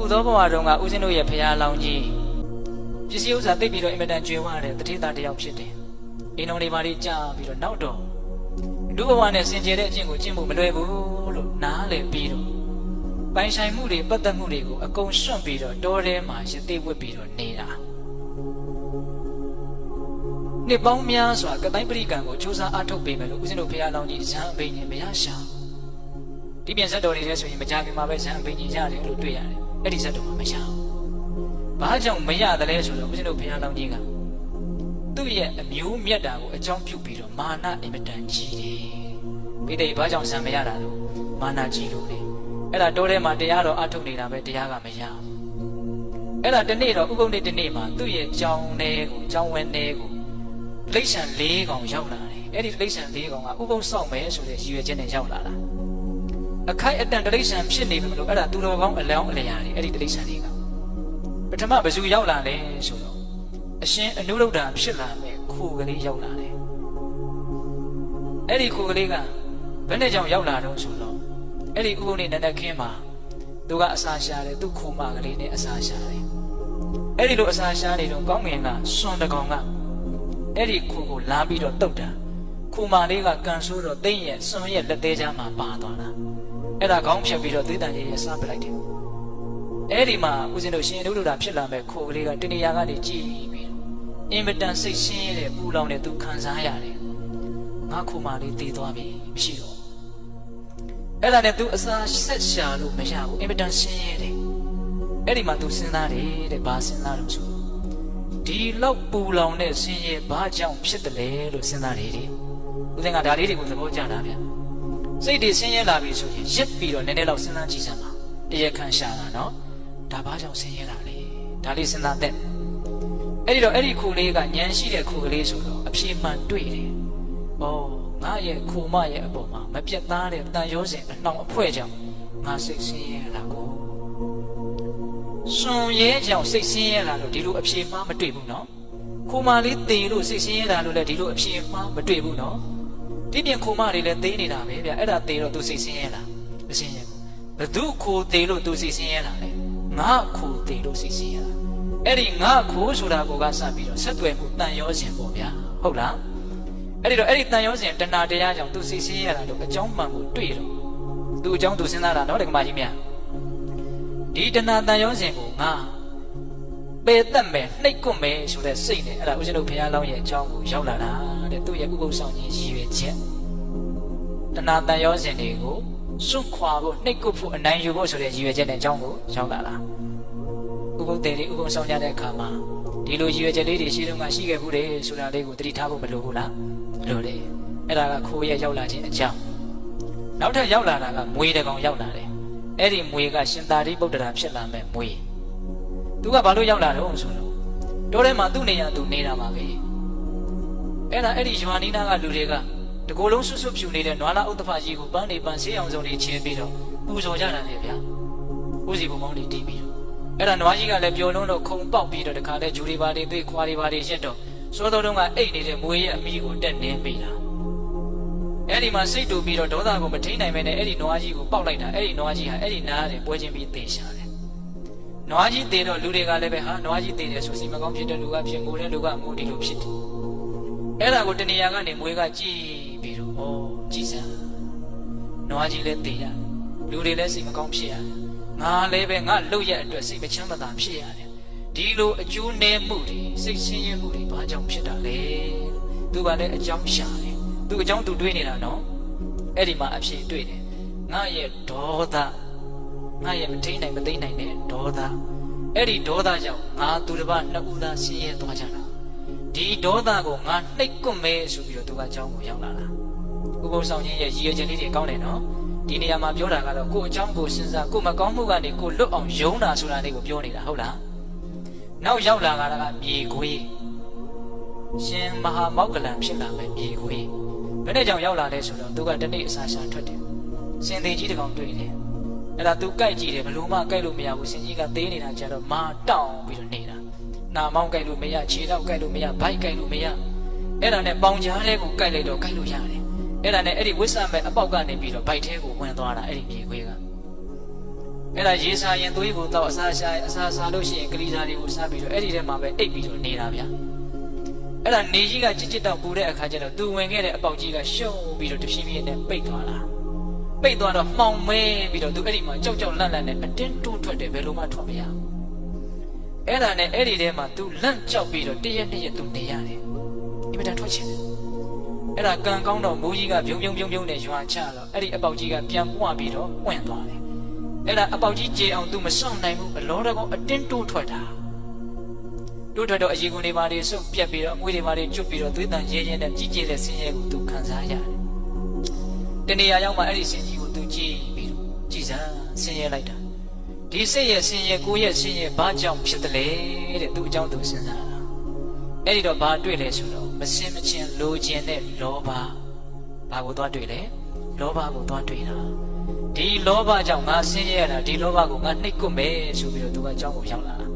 ခုသောဘဝတုန်းကဦးဇင်းတို့ရဲ့ဖရာလောင်းကြီးပစ္စည်းဥစ္စာသိပ်ပြီးတော့အင်မတန်ကျွေးဝတဲ့တတိသားတစ်ယောက်ဖြစ်တယ်အိမ်တော်တွေပါလေးကြာပြီးတော့နောက်တော့လူဘဝနဲ့ဆင်ကျဲတဲ့အကျင့်ကိုကျင့်ဖို့မလွယ်ဘူးလို့နားလည်ပြီးတော့ပိုင်ဆိုင်မှုတွေပတ်သက်မှုတွေကိုအကုန်စွန့်ပြီးတော့တောထဲမှာရသေးဝတ်ပြီးတော့နေတာနှစ်ပေါင်းများစွာကတိုင်းပရိကံကိုစူးစမ်းအားထုတ်ပေးမယ်လို့ဦးဇင်းတို့ဖရာလောင်းကြီးဇံအပိန်နဲ့မရရှာဒီပြင်ဇတ်တော်တွေထဲဆိုရင်မကြခင်မှာပဲဇံအပိန်ကြီးရတယ်လို့တွေ့ရတယ် အဲ့ဒီဇတ်တော်မှာမရဘူးဘာကြောင့်မရတယ်လဲဆိုတော့ဦးဇင်းတို့ဖရာလောင်းကြီးကသူ့ရဲ့အမျိုးမြတ်တာကိုအကြောင်းပြုပြီးတော့မာနအင်မတန်ကြီးတယ်ပိဋိဘာကြောင့်ဇံမရတာလို့မာနကြီးလို့လေအဲ့ဒါတိုးထဲမှာတရားတော်အားထုတ်နေတာပဲတရားကမရဘူးအဲ့ဒါတနေ့တော့ဥပုံနေ့တနေ့မှာသူ့ရဲ့ကြောင်းထဲကိုကြောင်းဝဲထဲကိုလိမ့်ဆန်၄កောင်ရောက်လာတယ်အဲ့ဒီလိမ့်ဆန်၄កောင်ကဥပုံဆောက်မယ်ဆိုတဲ့ရည်ရွယ်ချက်နဲ့ရောက်လာတာ အခိုက်အတန့်တလိမ့်ဆန်ဖြစ်နေပြီမလို့အဲ့ဒါသူတော်ကောင်းအလောင်းအလျာတွေအဲ့ဒီတလိမ့်ဆန်တွေကပထမဘယ်သူရောက်လာလဲဆိုတော့အရှင်အနုရုဒ္ဓဖြစ်လာမယ်ခိုကလေးရောက်လာတယ်အဲ့ဒီခိုကလေးကဘယ်နဲ့ကြောင့်ရောက်လာတော့ဆိုတော့အဲ့ဒီဥပုံနဲ့နန္ဒခင်းမှာသူကအစာရှာတယ်သူ့ခိုမကလေးနဲ့အစာရှာတယ်အဲ့ဒီလိုအစာရှာနေတော့ကောင်းငင်ကစွန်တကောင်ကအဲ့ဒီခိုကိုလာပြီးတော့တုတ်တာခိုမလေးကကန်ဆိုးတော့သိမ့်ရဲ့စွန်ရဲ့လက်သေးချာမှာပါသွားတာ အဲ့ဒါခေါင်းဖြတ်ပြီးတော့သေတန်ကြီးရဲ့စားပလိုက်တယ်အဲ့ဒီမှာဦးဇင်းတို့ရှင်တို့တို့တာဖြစ်လာမဲ့ခိုကလေးကတဏှာကနေကြည်ပြီးတော့အင်မတန်စိတ်ရှင်းတဲ့ပူလောင်တဲ့သူခံစားရတယ်ငါခိုမလေးတည်သွားပြီမရှိတော့အဲ့ဒါနဲ့ तू အစာဆက်ရှာလို့မရဘူးအင်မတန်ရှင်းရဲတယ်အဲ့ဒီမှာ तू စဉ်းစားတယ်တဲ့ဘာစဉ်းစားလို့ဆိုဒီလောက်ပူလောင်တဲ့ဆင်းရဲဘာကြောင့်ဖြစ်တယ်လဲလို့စဉ်းစားတယ်ဒီဦးသင်ကဒါလေးတွေကိုသဘောကျတာဗျ စိတ်တွေဆင်းရဲလာပြီဆိုရင်ရစ်ပြီးတော့နည်းနည်းလောက်စဉ်းစားကြည့်စမ်းပါတရားခံရှာတာနော်ဒါဘာကြောင့်ဆင်းရဲလာလဲဒါလေးစဉ်းစားတဲ့အဲ့ဒီတော့အဲ့ဒီခုလေးကညံရှိတဲ့ခုကလေးဆိုတော့အပြေမှန်တွေ့တယ်ဩငါရဲ့ခိုမရဲ့အပေါ်မှာမပြတ်သားတဲ့တန်ရောစဉ်အနှောင်အဖွဲ့ကြောင့်ငါစိတ်ဆင်းရဲလာကိုစွန်ရဲကြောင့်စိတ်ဆင်းရဲလာလို့ဒီလိုအဖြေမှားမတွေ့ဘူးနော်ခိုမလေးတေလို့စိတ်ဆင်းရဲလာလို့လည်းဒီလိုအဖြေမှားမတွေ့ဘူးနော် ဒီပြင်ခိုမလေးလည်းသေးနေတာပဲဗျအဲ့ဒါတေတော့သူစိတ်ဆင်းရဲလာမဆင်းရဲဘူးဘသူခိုတေလို့သူစိတ်ဆင်းရဲလာလဲငါခိုတေလို့စိတ်ဆင်းရဲလာအဲ့ဒီငါခိုဆိုတာကိုကစပြီးတော့ဆက်သွယ်မှုတန်ရောစဉ်ပေါ့ဗျာဟုတ်လားအဲ့ဒီတော့အဲ့ဒီတန်ရုံးစဉ်တဏှာတရားကြောင့်သူစိတ်ဆင်းရဲတာလို့အကြောင်းမှန်ကိုတွေ့တော့သူအကြောင်းသူစဉ်းစားတာနော်ဒကမကြီးမြတ်ဒီတဏှာတန်ရုံးစဉ်ကိုငါ ပေသက်မယ်နှိတ်ကွမယ်ဆိုတဲ့စိတ်နဲ့အဲ့ဒါဦးဇင်းတို့ဘုရားလောင်းရဲ့အကြောင်းကိုရောက်လာတာတဲ့သူ့ရဲ့ဥပုသ်ဆောင်ခြင်းရည်ရွယ်ချက်တဏှာတန်ရုံးစဉ်တွေကိုစွန့်ခွာဖို့နှိတ်ကွဖို့အနိုင်ယူဖို့ဆိုတဲ့ရည်ရွယ်ချက်နဲ့အကြောင်းကိုရောက်လာတာဥပုသ်တေတွေဥပုသ်ဆောင်ကြတဲ့အခါမှာဒီလိုရည်ရွယ်ချက်လေးတွေရှိတော့မှရှိခဲ့ဘူးလေဆိုတာလေးကိုသတိထားဖို့မလိုဘူးလားလို့လေအဲ့ဒါကခိုးရရောက်လာခြင်းအကြောင်းနောက်ထပ်ရောက်လာတာကမွေတကောင်ရောက်လာတယ်အဲ့ဒီမွေကရှင်သာရိပုတ္တရာဖြစ်လာမဲ့မွေ သူကဘာလို့ရောက်လာတော့ဆိုတော့တောထဲမှာသူ့နေရသူနေတာပါပဲအဲ့ဒါအဲ့ဒီယွာနီနာကလူတွေကတကိုယ်လုံးဆွဆွဖြူနေတဲ့နွားလာဥတ္တဖကြီးကိုပန်းနေပန်းဆေးအောင်စုံတွေချင်းပြီးတော့ပူဇော်ကြတာလေဗျာဦးစီဘုံမောင်းတွေတီးပြီးတော့အဲ့ဒါနွားကြီးကလည်းပျော်လုံးတော့ခုံပေါက်ပြီးတော့တခါလဲဂျူတွေပါတွေသိခွာတွေပါတွေရှက်တော့စောတော်တုန်းကအိတ်နေတဲ့မွေရဲ့အမိကိုတက်နေမိတာအဲ့ဒီမှာစိတ်တူပြီးတော့ဒေါသကိုမထိန်နိုင်မဲနဲ့အဲ့ဒီနွားကြီးကိုပေါက်လိုက်တာအဲ့ဒီနွားကြီးဟာအဲ့ဒီနားတယ်ပွဲချင်းပြီးသေရှာတယ် နွားကြီးသေတော့လူတွေကလည်းပဲဟာနွားကြီးသေတယ်ဆိုစီမကောင်းဖြစ်တဲ့လူကဖြစ်ငိုတဲ့လူကငိုဒီလိုဖြစ်တယ်အဲ့ဒါကိုတဏှာကနေမွေကကြည်ပြီးတော့ဩကြည်စမ်းနွားကြီးလည်းသေရတယ်လူတွေလည်းစိတ်မကောင်းဖြစ်ရတယ်ငါလည်းပဲငါလှုပ်ရက်အတွက်စိတ်မချမ်းမသာဖြစ်ရတယ်ဒီလိုအကျိုးနည်းမှုတွေစိတ်ဆင်းရဲမှုတွေဘာကြောင့်ဖြစ်တာလဲလို့သူကလည်းအကြောင်းရှာတယ်သူအကြောင်းသူတွေးနေတာနော်အဲ့ဒီမှာအဖြေတွေ့တယ်ငါရဲ့ဒေါသ ငါရဲ့မထိန်နိုင်မသိနိုင်တဲ့ဒေါသအဲ့ဒီဒေါသကြောင့်ငါသူတစ်ပါးနှစ်ဦးသားဆင်းရဲသွားကြတာဒီဒေါသကိုငါနှိပ်ကွမယ်ဆိုပြီးတော့သူကအကြောင်းကိုရောက်လာတာဥပုသ်ဆောင်ခြင်းရဲ့ရည်ရွယ်ချက်လေးတွေကောင်းတယ်နော်ဒီနေရာမှာပြောတာကတော့ကိုယ်အကြောင်းကိုစဉ်းစားကိုယ်မကောင်းမှုကနေကိုယ်လွတ်အောင်ယုံတာဆိုတာလေးကိုပြောနေတာဟုတ်လားနောက်ရောက်လာတာကမြေခွေးရှင်မဟာမောက္ကလံဖြစ်လာမယ်မြေခွေးဘယ်နဲ့ကြောင့်ရောက်လာလဲဆိုတော့သူကတနေ့အစာရှာထွက်တယ်စင်သေးကြီးတကောင်တွေ့တယ် အဲ့ဒါသူကြိုက်ကြည့်တယ်ဘလို့မှကြိုက်လို့မရဘူးစင်ကြီးကသေးနေတာကြတော့မာတောင်းပြီးတော့နေတာနာမောင်းကြိုက်လို့မရခြေတော့ကြိုက်လို့မရဘိုက်ကြိုက်လို့မရအဲ့ဒါနဲ့ပေါင်ကြားတဲ့ကိုကြိုက်လိုက်တော့ကြိုက်လို့ရတယ်အဲ့ဒါနဲ့အဲ့ဒီဝိဆမဲ့အပေါက်ကနေပြီးတော့ဘိုက်ထဲကိုဝင်သွားတာအဲ့ဒီမြေခွေးကအဲ့ဒါရေစာရင်သွေးကိုတော့အစာရှာအစာစားလို့ရှိရင်ကလေးစားတွေကိုစားပြီးတော့အဲ့ဒီထဲမှာပဲအိပ်ပြီးတော့နေတာဗျာအဲ့ဒါနေကြီးကကြစ်ကြစ်တော့ပူတဲ့အခါကျတော့သူဝင်ခဲ့တဲ့အပေါက်ကြီးကရှုံပြီးတော့တဖြည်းဖြည်းနဲ့ပိတ်သွားတာ ပိတ်သွားတော့မှောင်မဲပြီးတော့သူအဲ့ဒီမှာကြောက်ကြောက်လန့်လန့်နဲ့အတင်းတိုးထွက်တယ်ဘယ်လိုမှထွက်မရဘူးအဲ့ဒါနဲ့အဲ့ဒီထဲမှာသူလန့်ကြောက်ပြီးတော့တရက်တရက်သူနေရတယ်အင်မတန်ထွက်ချင်တယ်အဲ့ဒါကံကောင်းတော့မိုးကြီးကပြုံပြုံပြုံပြုံနဲ့ရွာချတော့အဲ့ဒီအပေါက်ကြီးကပြန်ပွားပြီးတော့ပွင့်သွားတယ်အဲ့ဒါအပေါက်ကြီးကြေအောင်သူမဆောင်နိုင်ဘူးအလောတကောင်အတင်းတိုးထွက်တာတိုးထွက်တော့အရေကုန်တွေပါတွေစုပ်ပြက်ပြီးတော့အငွေတွေပါတွေကျွတ်ပြီးတော့သွေးတန်ရဲရဲနဲ့ကြီးကြီးတဲ့ဆင်းရဲကိုသူခံစားရတယ် တနေရာရောက်မှအဲ့ဒီရှင်ကြီးကိုသူကြည့်ပြီးတော့ကြည်စမ်းဆင်းရဲလိုက်တာဒီစိတ်ရဲ့ဆင်းရဲကိုယ်ရဲ့ဆင်းရဲဘာကြောင့်ဖြစ်တယ်လဲတဲ့သူအကြောင်းသူစဉ်းစားတာအဲ့ဒီတော့ဘာတွေ့လဲဆိုတော့မစင်မချင်းလိုချင်တဲ့လောဘဘာကိုသွားတွေ့လဲလောဘကိုသွားတွေ့တာဒီလောဘကြောင့်ငါဆင်းရဲရတာဒီလောဘကိုငါနှိပ်ကွမယ်ဆိုပြီးတော့သူကအကြောင်းကိုရောက်လာတာ